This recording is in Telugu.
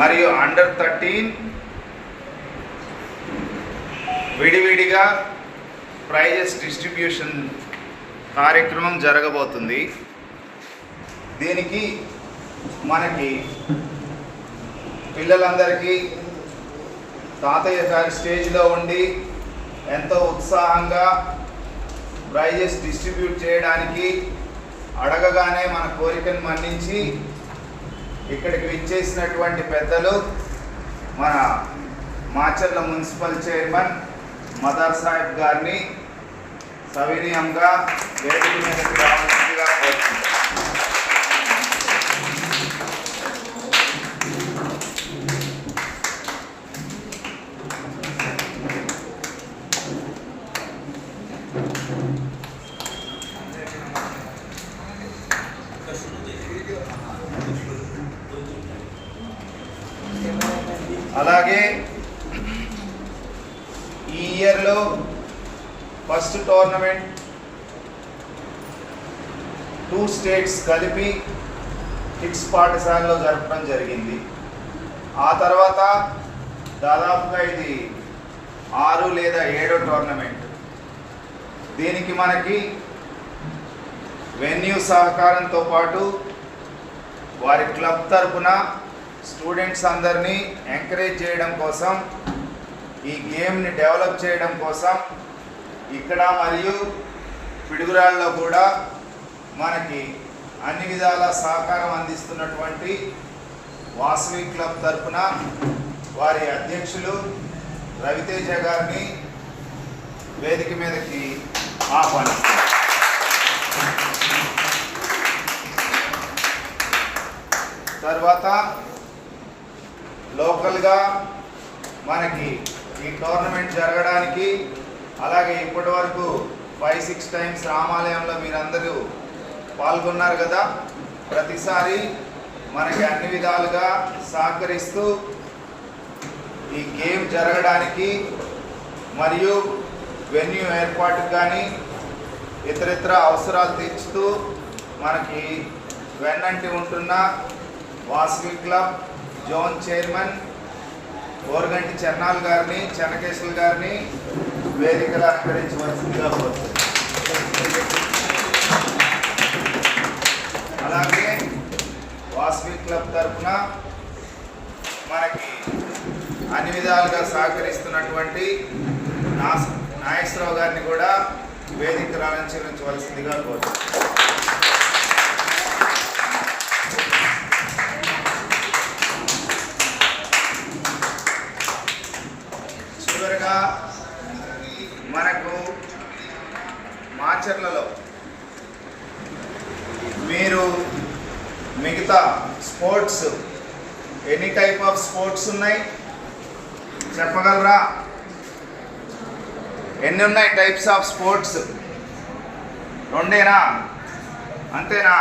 మరియు అండర్ థర్టీన్ విడివిడిగా ప్రైజెస్ డిస్ట్రిబ్యూషన్ కార్యక్రమం జరగబోతుంది. దీనికి మనకి పిల్లలందరికీ తాతయ్య గారి స్టేజ్లో ఉండి ఎంతో ఉత్సాహంగా ప్రైజెస్ డిస్ట్రిబ్యూట్ చేయడానికి అడగగానే మన కోరికను మన్నించి ఇక్కడికి విచ్చేసినటువంటి పెద్దలు మన మాచర్ల మున్సిపల్ చైర్మన్ మదర్ సాహెబ్ గారిని సవినీయంగా వేదిక మీదకి రావాల్సిందిగా కోరుతున్నాను అలాగే ఈ ఇయర్లో ఫస్ట్ టోర్నమెంట్ టూ స్టేట్స్ కలిపి కిడ్స్ పాఠశాలలో జరపడం జరిగింది. ఆ తర్వాత దాదాపుగా ఇది ఆరు లేదా ఏడో టోర్నమెంట్ దీనికి మనకి వెన్యూ సహకారంతో పాటు వారి క్లబ్ తరపున స్టూడెంట్స్ అందరినీ ఎంకరేజ్ చేయడం కోసం ఈ గేమ్ని డెవలప్ చేయడం కోసం ఇక్కడ మరియు పిడుగురాళ్ళలో కూడా మనకి అన్ని విధాల సహకారం అందిస్తున్నటువంటి వాసవి క్లబ్ తరపున వారి అధ్యక్షులు రవితేజ గారిని వేదిక మీదకి ఆహ్వానిస్తారు తర్వాత లోకల్గా మనకి ఈ టోర్నమెంట్ జరగడానికి అలాగే ఇప్పటి వరకు ఫైవ్ సిక్స్ టైమ్స్ రామాలయంలో మీరందరూ పాల్గొన్నారు కదా. ప్రతిసారి మనకి అన్ని విధాలుగా సహకరిస్తూ ఈ గేమ్ జరగడానికి మరియు వెన్యూ ఏర్పాటుకు కానీ ఇతరితర అవసరాలు తీర్చుతూ మనకి వెన్నంటి ఉంటున్న Vasavi club zone chairman Oraganti Chennal గారిని చెన్నకేశ్వర్ గారిని వేదికలు అలంకరించవలసిందిగా అలాగే వాసవి క్లబ్ తరఫున మనకి అన్ని విధాలుగా సహకరిస్తున్నటువంటి నా నాగేశ్వరరావు గారిని కూడా వేదిక అలంకరించవలసిందిగా కోరుతున్నాను. చివరిగా మనకు మాచర్లలో మీరు మిగతా sports any type of sports ఉన్నాయి? చెప్పగలరా? ఎన్ని ఉన్నాయి టైప్స్ ఆఫ్ స్పోర్ట్స్? రెండేనా? అంతేనా?